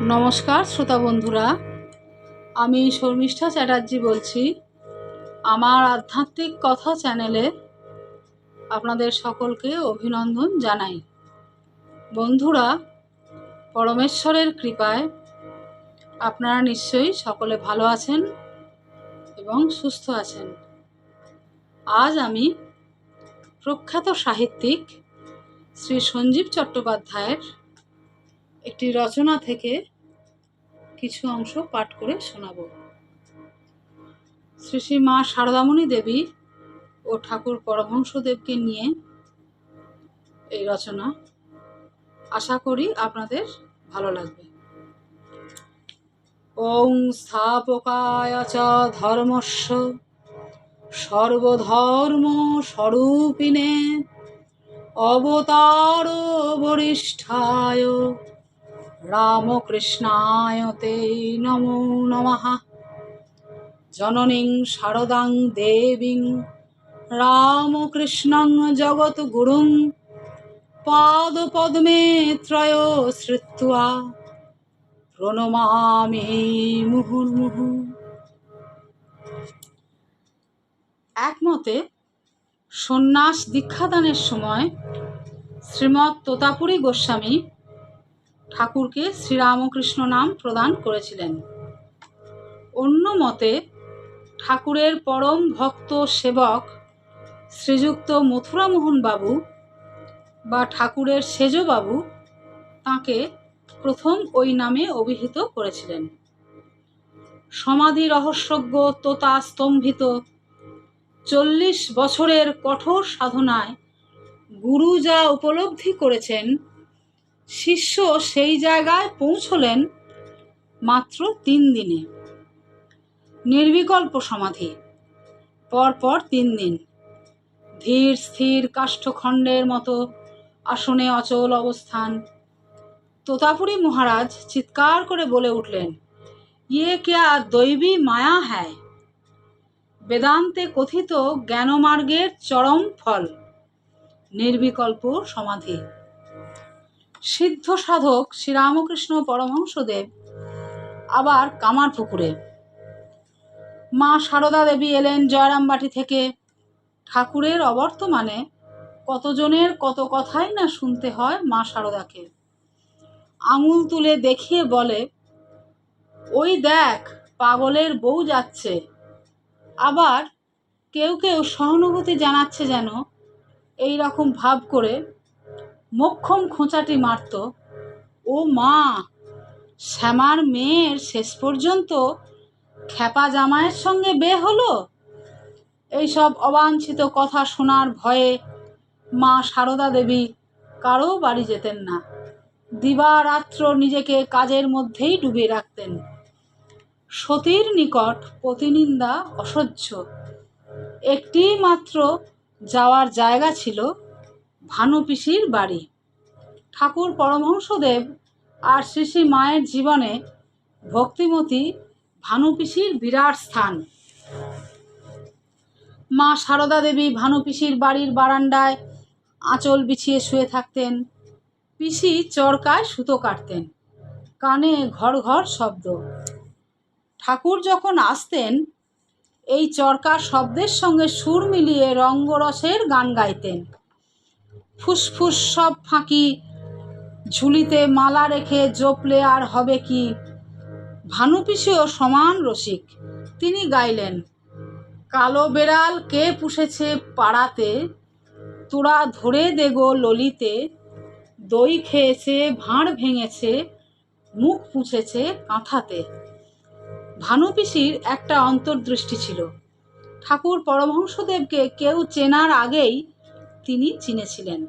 নমস্কার, শ্রোতা বন্ধুরা। আমি শর্মিষ্ঠা চ্যাটার্জি বলছি। আমার আধ্যাত্মিক কথা চ্যানেলে আপনাদের সকলকে অভিনন্দন জানাই। বন্ধুরা, পরমেশ্বরের কৃপায় আপনারা নিশ্চয়ই সকলে ভালো আছেন এবং সুস্থ আছেন। আজ আমি প্রখ্যাত সাহিত্যিক শ্রী সঞ্জীব চট্টোপাধ্যায়ের একটি রচনা থেকে কিছু অংশ পাঠ করে শোনাব। শ্রী শ্রী মা শারদামণি দেবী ও ঠাকুর পরমহংসদেবকে নিয়ে এই রচনা। আশা করি আপনাদের ভালো লাগবে। ওং স্থাপকায় চ ধর্মস্য সর্বধর্ম স্বরূপিণে অবতার বরিষ্ঠায় রামকৃষ্ণায় তে নমো নমঃ। জননীং শারদাং দেবীং রামকৃষ্ণং জগৎগুরুং পাদপদ্মে ত্রয় শ্রিত্বা প্রণমামি মুহুর্মুহু। একমতে সন্ন্যাস দীক্ষাদানের সময় শ্রীমৎ তোতাপুরী গোস্বামী ঠাকুরকে শ্রীরামকৃষ্ণ নাম প্রদান করেছিলেন। অন্য মতে, ঠাকুরের পরম ভক্ত সেবক শ্রীযুক্ত মথুরামোহন বাবু বা ঠাকুরের সেজবাবু তাকে প্রথম ওই নামে অভিহিত করেছিলেন। সমাধি রহস্যজ্ঞ তোতা স্তম্ভিত চল্লিশ বছরের কঠোর সাধনায় গুরু যা উপলব্ধি করেছেন শিষ্য সেই জায়গায় পৌঁছলেন মাত্র তিন দিনে। নির্বিকল্প সমাধি, পরপর তিন দিন। ধীর, স্থির কাষ্ঠখণ্ডের মতো আসনে অচল অবস্থান। তোতাপুরী মহারাজ চিৎকার করে বলে উঠলেন ইয়ে ক্যা দৈবী মায়া হ্যায়? বেদান্তে কথিত জ্ঞানমার্গের চরম ফল। নির্বিকল্প সমাধি। সিদ্ধ সাধক শ্রীরামকৃষ্ণ পরমহংসদেব, আবার কামার পুকুরে। মা সারদা দেবী এলেন জয়রামবাটি থেকে। ঠাকুরের অবর্তমানে কতজনের কত কথাই না শুনতে হয় মা সারদাকে। আঙুল তুলে দেখিয়ে বলে, ওই দেখ, পাগলের বউ যাচ্ছে। আবার কেউ কেউ সহানুভূতি জানাচ্ছে যেন এই রকম ভাব করে মক্ষম খোঁচাটি মারত, ও মা, শ্যামার মেয়ের শেষ পর্যন্ত খ্যাপা জামাইয়ের সঙ্গে বে হলো? এইসব অবাঞ্ছিত কথা শোনার ভয়ে মা সারদা দেবী কারও বাড়ি যেতেন না। দিবারাত্র নিজেকে কাজের মধ্যেই ডুবিয়ে রাখতেন। সতীর নিকট প্রতিনিন্দা অসহ্য। একটি মাত্র যাওয়ার জায়গা ছিল ভানুপিসির বাড়ি। ঠাকুর পরমহংসদেব আর শ্রী শ্রী মায়ের জীবনে ভক্তিমতী ভানুপিসির বিরাট স্থান। মা সারদা দেবী ভানুপিসির বাড়ির বারান্দায় আঁচল বিছিয়ে শুয়ে থাকতেন। পিসি চরকায় সুতো কাটতেন। কানে ঘর ঘর শব্দ। ঠাকুর যখন আসতেন, এই চরকার শব্দের সঙ্গে সুর মিলিয়ে রঙ্গরসের গান গাইতেন। ফুসফুস সব ফাঁকি। ঝুলিতে মালা রেখে জপলে আর হবে কি? ভানুপিসিও সমান রসিক, তিনি গাইলেন, কালো বেড়াল কে পুষেছে পাড়াতে? তোরা ধরে দেগো ললিতে, দই খেয়েছে, ভাঁড় ভেঙেছে, মুখ পুছেছে কাঁথাতে। ভানুপিসির একটা অন্তর্দৃষ্টি ছিল। ঠাকুর পরমহংসদেবকে কেউ চেনার আগেই তিনি চিনেছিলেন।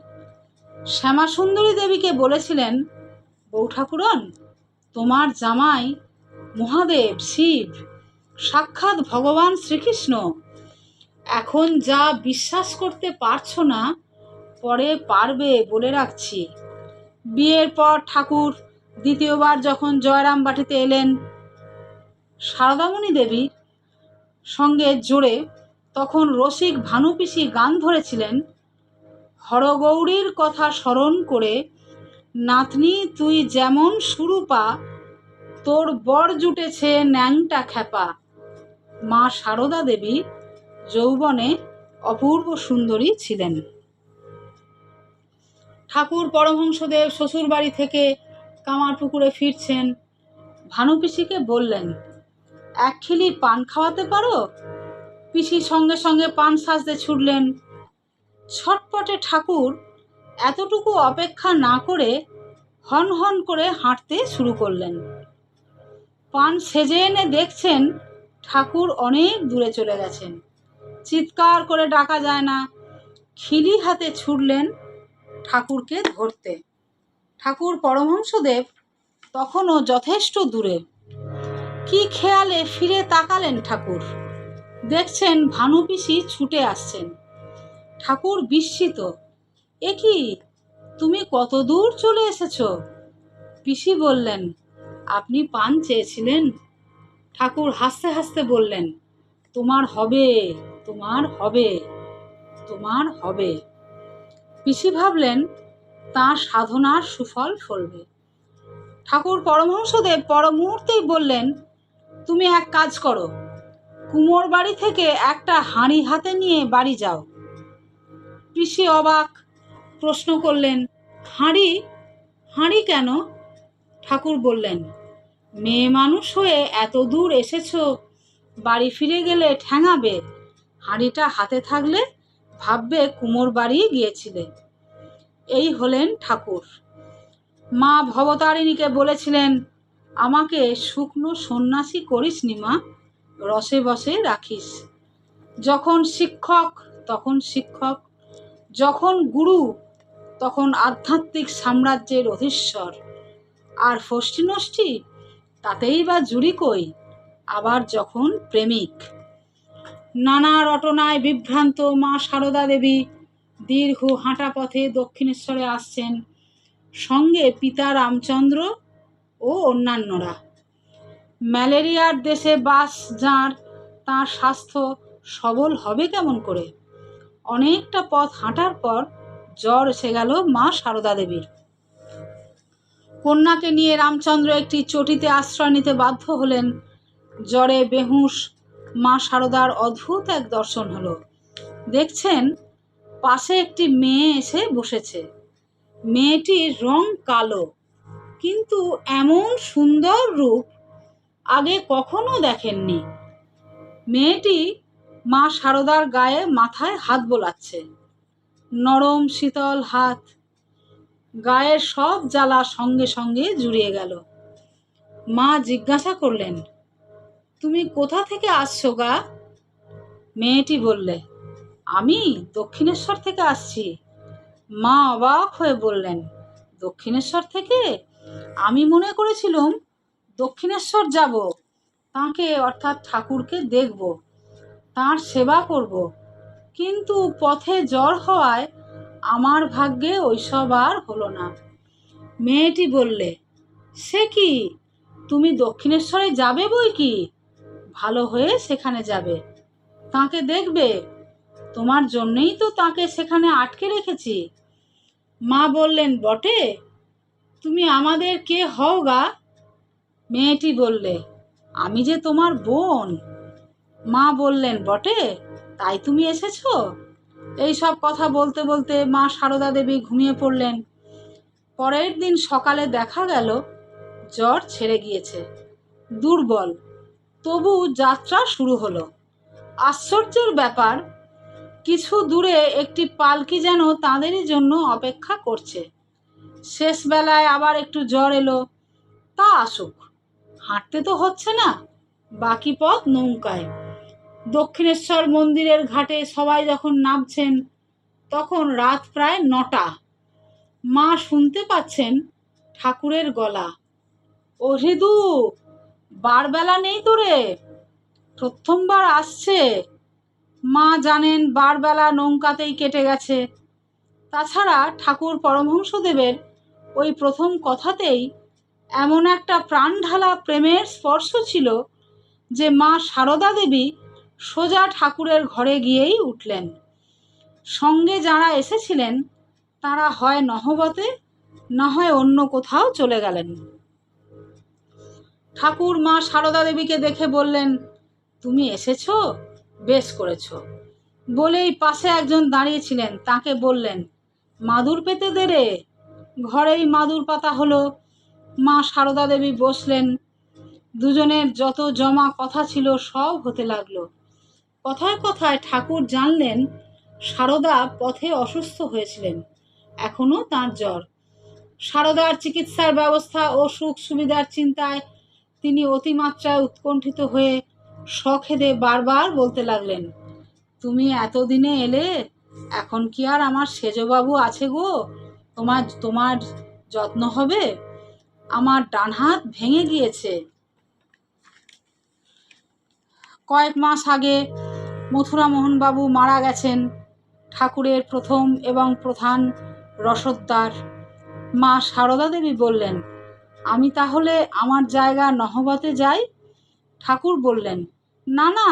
শ্যামাসুন্দরী দেবীকে বলেছিলেন, বউ ঠাকুরন, তোমার জামাই মহাদেব, শিব, সাক্ষাৎ ভগবান শ্রীকৃষ্ণ। এখন যা বিশ্বাস করতে পারছ না, পরে পারবে বলে রাখছি। বিয়ের পর ঠাকুর দ্বিতীয়বার যখন জয়রামবাটিতে এলেন সারদামণি দেবী সঙ্গে জোরে তখন রসিক ভানুপিসি গান ধরেছিলেন হরগৌরীর কথা স্মরণ করে, নাতনি, তুই যেমন সুরূপা, তোর বর জুটেছে ন্যাংটা খ্যাপা। মা সারদা দেবী যৌবনে অপূর্ব সুন্দরী ছিলেন। ঠাকুর পরমহংসদেব শ্বশুরবাড়ি থেকে কামারপুকুরে ফিরছেন। ভানু পিসিকে বললেন, এক খিলি পান খাওয়াতে পারো? পিসি সঙ্গে সঙ্গে পান সাজতে ছুটলেন। ছটপটে ঠাকুর এতটুকু অপেক্ষা না করে হন হন করে হাঁটতে শুরু করলেন। পান সেজে এনে দেখছেন ঠাকুর অনেক দূরে চলে গেছেন। চিৎকার করে ডাকা যায় না। খিলি হাতে ছুটলেন ঠাকুরকে ধরতে। ঠাকুর পরমহংসদেব তখনও যথেষ্ট দূরে। কি খেয়ালে ফিরে তাকালেন ঠাকুর? দেখছেন ভানু পিসি ছুটে আসছেন। ঠাকুর বিস্মিত। এ কি? তুমি কত দূর চলে এসেছ? পিসি বললেন, আপনি পান চেয়েছিলেন? ঠাকুর হাসতে হাসতে বললেন, তোমার হবে তোমার হবে তোমার হবে। পিসি ভাবলেন, তাঁর সাধনার সুফল ফলবে। ঠাকুর পরমহংসদেব পর মুহূর্তেই বললেন, তুমি এক কাজ করো, কুমোর বাড়ি থেকে একটা হাঁড়ি হাতে নিয়ে বাড়ি যাও। পিসি অবাক প্রশ্ন করলেন, হাঁড়ি? হাঁড়ি কেন? ঠাকুর বললেন, মেয়ে মানুষ হয়ে এত দূর এসেছ, বাড়ি ফিরে গেলে ঠ্যাঙাবে হাঁড়িটা হাতে থাকলে ভাববে কুমোর বাড়ি গিয়েছিলে। এই হলেন ঠাকুর। মা ভবতারিণীকে বলেছিলেন, আমাকে শুকনো সন্ন্যাসী করিস নি মা, রসে বসে রাখিস। যখন শিক্ষক, তখন শিক্ষক যখন গুরু, তখন আধ্যাত্মিক সাম্রাজ্যের অধীশ্বর। আর ফষ্টি নষ্টি তাতেই বা জুড়ি কই, আবার যখন প্রেমিক। নানা রটনায় বিভ্রান্ত মা সারদা দেবী দীর্ঘ হাঁটা পথে দক্ষিণেশ্বরে আসছেন, সঙ্গে পিতা রামচন্দ্র ও অন্যান্যরা। ম্যালেরিয়ার দেশে বাস যাঁর, তাঁর স্বাস্থ্য সবল হবে কেমন করে? অনেকটা পথ হাঁটার পর জ্বর এসে গেল মা সারদা দেবীর। কন্যাকে নিয়ে রামচন্দ্র একটি চটিতে আশ্রয় নিতে বাধ্য হলেন। জ্বরে বেহুশ মা সারদার অদ্ভুত এক দর্শন হলো। দেখছেন, পাশে একটি মেয়ে এসে বসেছে। মেয়েটির রং কালো, কিন্তু এমন সুন্দর রূপ আগে কখনো দেখেননি। মেয়েটি মা সারদার গায়ে মাথায় হাত বোলাচ্ছে। নরম শীতল হাত। গায়ের সব জ্বালা সঙ্গে সঙ্গে জুড়িয়ে গেল। মা জিজ্ঞাসা করলেন, তুমি কোথা থেকে আসছো গা? মেয়েটি বললে, আমি দক্ষিণেশ্বর থেকে আসছি। মা অবাক হয়ে বললেন, দক্ষিণেশ্বর থেকে? আমি মনে করেছিলাম দক্ষিণেশ্বর যাব। তাকে অর্থাৎ ঠাকুরকে দেখব। তার সেবা করব। কিন্তু পথে জ্বর হওয়ায় আমার ভাগ্যে ওইসব আর হলো না। মেয়েটি বললে, সে কি? তুমি দক্ষিণেশ্বরে যাবে বই কি? ভালো হয়ে সেখানে যাবে। তাকে দেখবে? তোমার জন্যেই তো তাকে সেখানে আটকে রেখেছি। মা বললেন, বটে? তুমি আমাদের কে হও গা? মেয়েটি বললে, আমি যে তোমার বোন। মা বললেন, বটে, তাই তুমি এসেছ? এই সব কথা বলতে বলতে মা সারদা দেবী ঘুমিয়ে পড়লেন। পরের দিন সকালে দেখা গেল, জ্বর ছেড়ে গিয়েছে। দুর্বল, তবু যাত্রা শুরু হলো। আশ্চর্যের ব্যাপার, কিছু দূরে একটি পালকি যেন তাঁদেরই জন্য অপেক্ষা করছে। শেষ বেলায় আবার একটু জ্বর এলো। তা আসুক, হাঁটতে তো হচ্ছে না, বাকি পথ নৌকায়। দক্ষিণেশ্বর মন্দিরের ঘাটে সবাই যখন নামছেন, তখন রাত প্রায় নটা। মা শুনতে পাচ্ছেন ঠাকুরের গলা। ও হৃদু বারবেলা নেই তো রে? প্রথমবার আসছে। মা জানেন বারবেলা নৌকাতেই কেটে গেছে। তাছাড়া ঠাকুর পরমহংসদেবের ওই প্রথম কথাতেই এমন একটা প্রাণঢালা প্রেমের স্পর্শ ছিল যে মা সারদা দেবী সোজা ঠাকুরের ঘরে গিয়েই উঠলেন। সঙ্গে যারা এসেছিলেন, তারা হয় নহবতে, না হয় অন্য কোথাও চলে গেলেন। ঠাকুর মা সারদা দেবীকে দেখে বললেন, তুমি এসেছ? বেশ করেছ। বলেই পাশে একজন দাঁড়িয়েছিলেন, তাকে বললেন, মাদুর পেতে দে রে ঘরেই মাদুর পাতা হলো। মা সারদা দেবী বসলেন। দুজনের যত জমা কথা ছিল সব হতে লাগল। কথায় কথায় ঠাকুর জানলেন সারদা পথে অসুস্থ হয়েছিলেন। এখনও তাঁর জ্বর। সারদার চিকিৎসার ব্যবস্থা ও সুখ সুবিধার চিন্তায় তিনি অতিমাত্রায় উৎকণ্ঠিত হয়ে সখেদে বারবার বলতে লাগলেন, তুমি এতদিনে এলে, এখন কি আর আমার সেজবাবু আছে গো? তোমার তোমার যত্ন হবে? আমার ডান হাত ভেঙে গিয়েছে। কয়েক মাস আগে মথুরা মোহনবাবু মারা গেছেন, ঠাকুরের প্রথম এবং প্রধান রসদদার মা সারদা দেবী বললেন, আমি তাহলে আমার জায়গা নহবতে যাই? ঠাকুর বললেন, না না,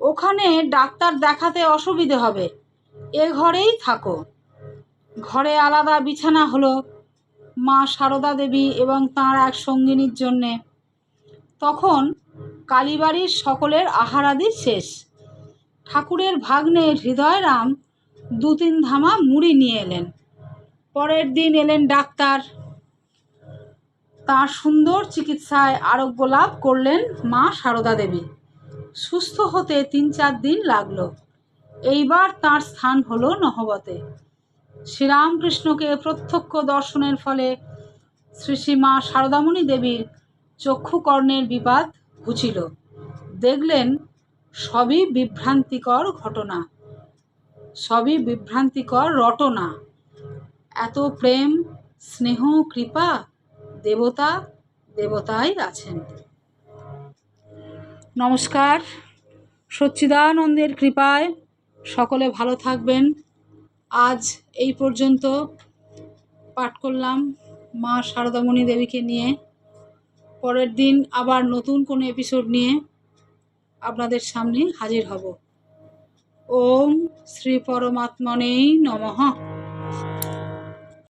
ওখানে ডাক্তার দেখাতে অসুবিধে হবে, এ ঘরেই থাকো। ঘরে আলাদা বিছানা হলো মা সারদা দেবী এবং তাঁর এক সঙ্গিনীর জন্যে। তখন কালীবাড়ির সকলের আহারাদি শেষ। ঠাকুরের ভাগ্নে হৃদয়রাম দু তিন ধামা মুড়ি নিয়ে এলেন। পরের দিন এলেন ডাক্তার। তার সুন্দর চিকিৎসায় আরোগ্য লাভ করলেন মা সারদা দেবী। সুস্থ হতে তিন চার দিন লাগল। এইবার তার স্থান হলো নহবতে। শ্রীরামকৃষ্ণকে প্রত্যক্ষ দর্শনের ফলে শ্রী শ্রী মা সারদামণি দেবীর চক্ষুকর্ণের বিবাদ ঘুচিল। দেখলেন সবই বিভ্রান্তিকর ঘটনা। সবই বিভ্রান্তিকর রটনা। এত প্রেম, স্নেহ, কৃপা, দেবতা, দেবতাই আছেন। নমস্কার। সচ্চিদানন্দের কৃপায় সকলে ভালো থাকবেন। আজ এই পর্যন্ত পাঠ করলাম মা শারদামণি দেবীকে নিয়ে। পরের দিন আবার নতুন কোনো এপিসোড নিয়ে আপনাদের সামনে হাজির হব। ওম শ্রী পরমাত্মনেই নমঃ।